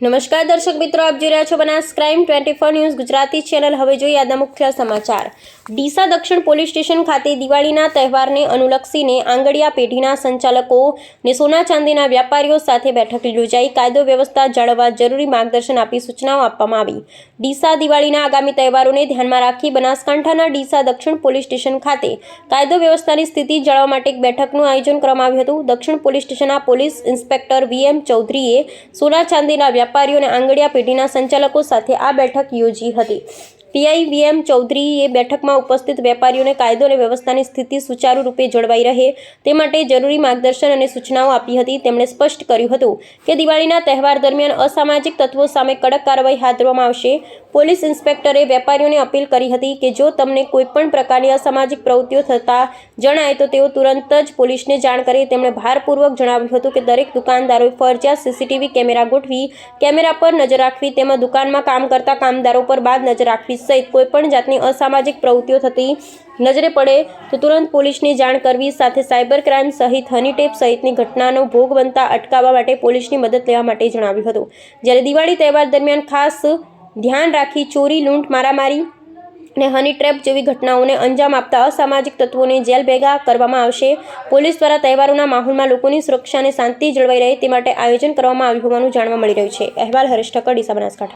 નમસ્કાર દર્શક મિત્રો, આપ જોઈ રહ્યા છો Banas crime twenty four news Gujarati channel. હવે જોઈએ આજના મુખ્ય સમાચાર. ડીસા દક્ષિણ પોલીસ સ્ટેશન ખાતે દિવાળીના તહેવારને અનુલક્ષીને આંગડિયા પેઢીના સંચાલકો સોના ચાંદીના વ્યાપારીઓ સાથે બેઠક યોજાઈ. કાયદો વ્યવસ્થા જાળવવા જરૂરી માર્ગદર્શન આપી સૂચનાઓ આપવામાં આવી. ડીસા દિવાળીના આગામી તહેવારોને ધ્યાનમાં રાખી બનાસકાંઠાના ડીસા દક્ષિણ પોલીસ સ્ટેશન ખાતે કાયદો વ્યવસ્થાની સ્થિતિ જાળવવા માટે એક બેઠકનું આયોજન કરવામાં આવ્યું હતું. દક્ષિણ પોલીસ સ્ટેશનના પોલીસ ઇન્સ્પેક્ટર વીએમ ચૌધરીએ સોના ચાંદીના વેપારીઓ અને પેઢીના સંચાલકો સાથે આ બેઠક યોજી હતી. પીઆઈ વીએમ ચૌધરીએ બેઠકમાં ઉપસ્થિત વેપારીઓને કાયદો અને વ્યવસ્થાની સ્થિતિ સુચારુ રૂપે જળવાઈ રહે તે માટે જરૂરી માર્ગદર્શન અને સૂચનાઓ આપી હતી. તેમણે સ્પષ્ટ કર્યું હતું કે દિવાળીના તહેવાર દરમિયાન અસામાજિક તત્વો સામે કડક કાર્યવાહી હાથ ધરવામાં આવશે. પોલીસ ઇન્સ્પેક્ટરે વેપારીઓને અપીલ કરી હતી કે જો તમને કોઈપણ પ્રકારની અસામાજિક પ્રવૃત્તિઓ થતા જણાય તો તેઓ તુરંત જ પોલીસને જાણ કરે. તેમણે ભારપૂર્વક જણાવ્યું હતું કે દરેક દુકાનદારોએ ફરજિયાત સીસીટીવી કેમેરા ગોઠવી, કેમેરા પર નજર રાખવી તેમજ દુકાનમાં કામ કરતા કામદારો પર બાદ નજર રાખવી સહિત કોઈપણ જાતની અસામાજિક પ્રવૃત્તિઓ થતી નજરે પડે તો તુરંત પોલીસને જાણ કરવી સાથે સાયબર ક્રાઇમ સહિત હનીટેપ સહિતની ઘટનાનો ભોગ બનતા અટકાવવા માટે પોલીસની મદદ લેવા માટે જણાવ્યું હતું. જ્યારે દિવાળી તહેવાર દરમિયાન ખાસ ધ્યાન રાખી ચોરી, લૂંટ, મારામારી અને હની ટ્રેપ જેવી ઘટનાઓને અંજામ આપતા અસામાજિક તત્વોને જેલ ભેગા કરવામાં આવશે. પોલીસ દ્વારા તહેવારોના માહોલમાં લોકોની સુરક્ષા અને શાંતિ જળવાઈ રહે તે માટે આયોજન કરવામાં આવ્યું હોવાનું જાણવા મળી રહ્યું છે. અહેવાલ હરેશ ઠક્કર, ડીસા બનાસકાંઠા.